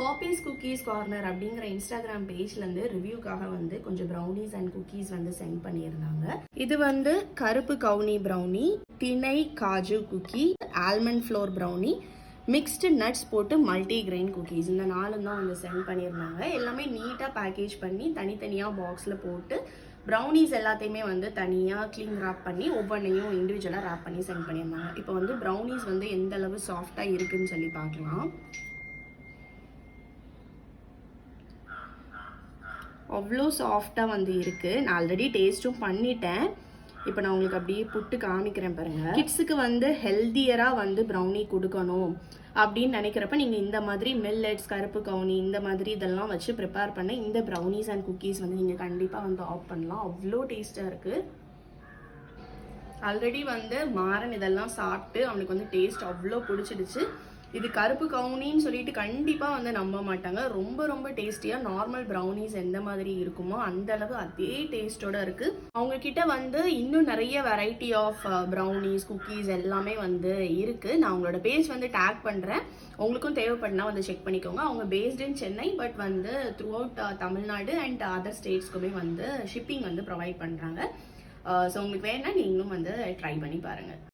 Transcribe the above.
Poppys cookies corner அப்படிங்கிற Instagram பேஜ்லேருந்து ரிவ்யூக்காக வந்து கொஞ்சம் ப்ரௌனிஸ் அண்ட் குக்கீஸ் வந்து சென்ட் பண்ணியிருந்தாங்க. இது வந்து கருப்பு கவுனி ப்ரௌனி திணை kaju cookie almond flour brownie mixed nuts போட்டு மல்டி கிரெயின் குக்கீஸ் இந்த நாலும் தான் வந்து சென்ட் பண்ணியிருந்தாங்க. எல்லாமே நீட்டாக பேக்கேஜ் பண்ணி தனித்தனியாக பாக்ஸில் போட்டு ப்ரௌனிஸ் எல்லாத்தையுமே வந்து தனியாக க்ளீன் ராப் பண்ணி ஒவ்வொன்றையும் இண்டிவிஜுவலாக ரேப் பண்ணி சென்ட் பண்ணியிருந்தாங்க. இப்போ வந்து ப்ரௌனிஸ் வந்து எந்த அளவு சாஃப்டாக இருக்குன்னு சொல்லி பார்க்கலாம். அவ்வளோ சாஃப்டாக வந்து இருக்குது நான் ஆல்ரெடி டேஸ்ட்டும் பண்ணிட்டேன். இப்போ நான் உங்களுக்கு அப்படியே புட்டு காமிக்கிறேன் பாருங்க. கிட்ஸுக்கு வந்து ஹெல்த்தியராக வந்து ப்ரௌனி கொடுக்கணும் அப்படின்னு நினைக்கிறப்ப நீங்கள் இந்த மாதிரி மில்லட்ஸ் கருப்பு கவுனி இந்த மாதிரி இதெல்லாம் வச்சு ப்ரிப்பேர் பண்ண இந்த ப்ரௌனிஸ் அண்ட் குக்கீஸ் வந்து நீங்கள் கண்டிப்பாக வந்து ஆஃப் பண்ணலாம். அவ்வளோ டேஸ்ட்டாக இருக்குது ஆல்ரெடி வந்து மாறன் இதெல்லாம் சாப்பிட்டு அவனுக்கு வந்து டேஸ்ட் அவ்வளோ பிடிச்சிடுச்சு. இது கருப்பு கவுனின்னு சொல்லிட்டு கண்டிப்பாக வந்து நம்ப மாட்டாங்க. ரொம்ப ரொம்ப டேஸ்டியாக நார்மல் ப்ரௌனிஸ் எந்த மாதிரி இருக்குமோ அந்த அளவு அதே டேஸ்டோட இருக்கு. அவங்க கிட்ட வந்து இன்னும் நிறைய வெரைட்டி ஆஃப் ப்ரௌனிஸ் குக்கீஸ் எல்லாமே வந்து இருக்கு. நான் அவங்களோட பேஜ் வந்து டேக் பண்ணுறேன் உங்களுக்கும் தேவைப்படுனா வந்து செக் பண்ணிக்கோங்க. அவங்க பேஸ்ட் இன் சென்னை பட் வந்து through out Tamil Nadu and other ஸ்டேட்ஸ்க்குமே வந்து ஷிப்பிங் வந்து ப்ரொவைட் பண்ணுறாங்க ஸோ உங்களுக்கு வேணால் நீங்களும் வந்து ட்ரை பண்ணி பாருங்கள்